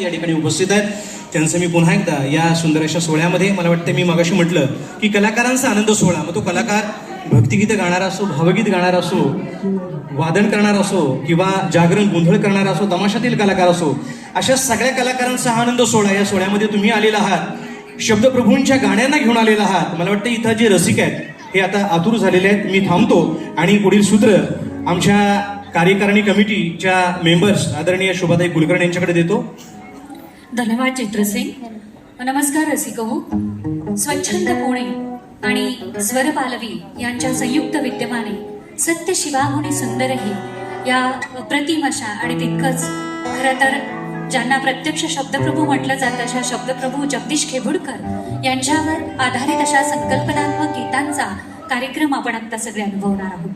या ठिकाणी उपस्थित आहेत. त्यांचं मी पुन्हा एकदा या सुंदर अशा सोहळ्यामध्ये मला वाटतं मी मगाशी म्हटलं की कलाकारांचा आनंद सोहळा. मग तो कलाकार भक्तिगीतं गाणारा असो भावगीत गाणारा असो वादन करणार असो किंवा जागरण गोंधळ करणारा असो तमाशातील कलाकार असो अशा सगळ्या कलाकारांचा हा आनंद सोहळा या सोहळ्यामध्ये तुम्ही आलेला आहात. शब्दप्रभूंच्या गाण्यांना घेऊन आलेला आहात. मला वाटतं इथं जे रसिक आहेत हे आता आतुर झालेले आहेत. मी थांबतो आणि पुढील सूत्र आमच्या कार्यकारिणी कमिटीच्या मेंबर्स आदरणीय शोभाताई कुलकर्णी यांच्याकडे देतो. धन्यवाद चित्रसेन. नमस्कार रसिक हो स्वच्छंद पुणे आणि स्वर पालवी यांच्या संयुक्त विद्यमाने सत्य शिवाहुनी सुंदरही या प्रतिम अशा आणि तितकंच. खरं तर ज्यांना प्रत्यक्ष शब्दप्रभू म्हटलं जातं अशा शब्दप्रभू जगदीश खेबुडकर यांच्यावर आधारित अशा संकल्पनात्मक गीतांचा कार्यक्रम आपण आता सगळे अनुभवणार आहोत.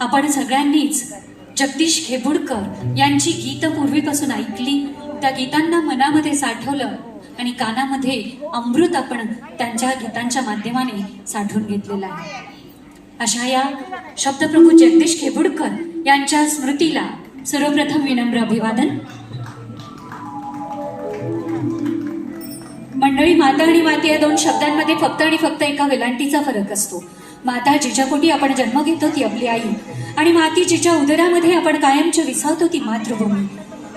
आपण सगळ्यांनीच जगदीश खेबुडकर यांची गीत पूर्वीपासून ऐकली. त्या गीतांना मनामध्ये साठवलं आणि कानामध्ये अमृत आपण त्यांच्या गीतांच्या माध्यमाने साठवून घेतलेलं आहे. अशा या शब्दप्रभू जगदीश खेबुडकर यांच्या स्मृतीला सर्वप्रथम विनम्र अभिवादन. मंडळी माता आणि माती या दोन शब्दांमध्ये फक्त आणि फक्त एका वेलांटीचा फरक असतो. माता जिच्यापोटी आपण जन्म घेतो ती आपली आई. आणि माती जिच्या उदरामध्ये आपण कायमचे विसावतो ती मातृभूमी.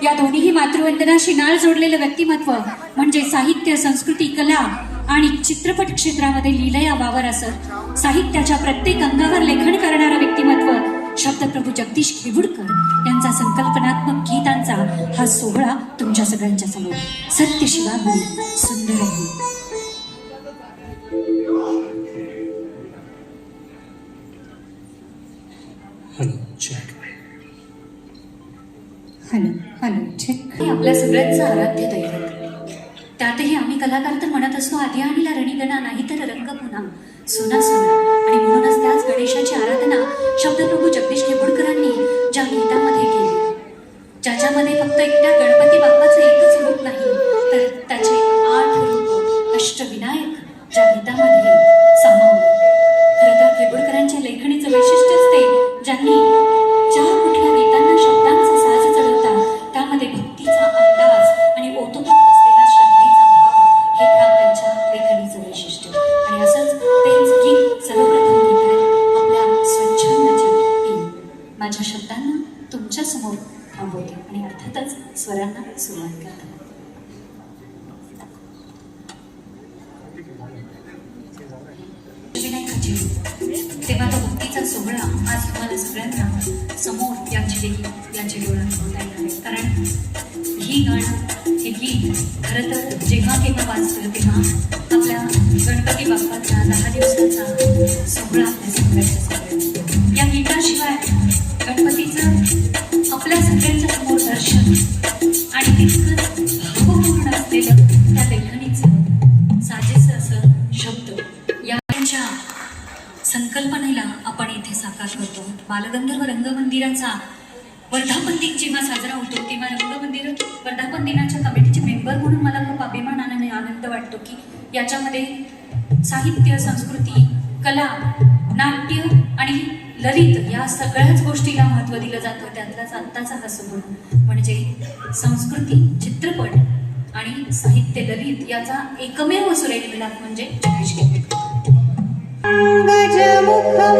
या दोन्हीही मातृवंदनाशी नाळ जोडलेलं व्यक्तिमत्व म्हणजे साहित्य संस्कृती कला आणि चित्रपट क्षेत्रामध्ये लिलया वावर असत साहित्याच्या प्रत्येक अंगावर लेखन करणारं व्यक्तिमत्व शब्दप्रभू जगदीश खेवुडकर यांचा संकल्पनात्मक गीतांचा हा सोहळा तुमच्या सगळ्यांच्या समोर. सत्य सुंदर आहे. Hello check hello hello check हे आपल्या सगळ्यांचं आराध्य दैवत. त्यातही आम्ही कलाकार तर म्हणत असतो आधी आणला रणीगणा नाही तर रंग पुन्हा सोना सोना. आणि म्हणूनच त्याच गणेशाची आराधना शब्दप्रभू जगदीश खेबुडकरांनी ज्या गीतामध्ये केली. ज्याच्यामध्ये फक्त एकट्या गणपती बाप्पाचं एकच रूप नाही तर त्याचे आठ रूप अष्टविनायक ज्या गीतामध्ये समोर थांबवते आणि अर्थातच स्वरांना सुरुवात करते. तेव्हा तो भक्तीचा सोहळा आज तुम्हाला सगळ्यांना समोर याची देखील याची डोळ्यात होता येणार आहे. कारण ही गाणं हे गीत खरं तर जेव्हा केव्हा वाचतं तेव्हा आपल्या गणपती बाप्पाचा दहा दिवसाचा सोहळा आपल्या सगळ्यांच्या संकल्पनेला आपण इथे साकार करतो. बालगंधर्व रंगमंदिराचा वर्धापन दिन जेव्हा साजरा होतो तेव्हा रंगमंदिर वर्धापन दिनाच्या कमिटीचे मेंबर म्हणून मला खूप अभिमान आणि आनंद वाटतो की याच्यामध्ये साहित्य संस्कृती कला नाट्य आणि ललित या सगळ्याच गोष्टीला महत्त्व दिलं जातं. त्यातलाच आत्ताचा हा सुगुण. म्हणजे संस्कृती चित्रपट आणि साहित्य ललित याचा एकमेव सुरेख मिलाप म्हणजे जगदीश खेपेकर गजमुखं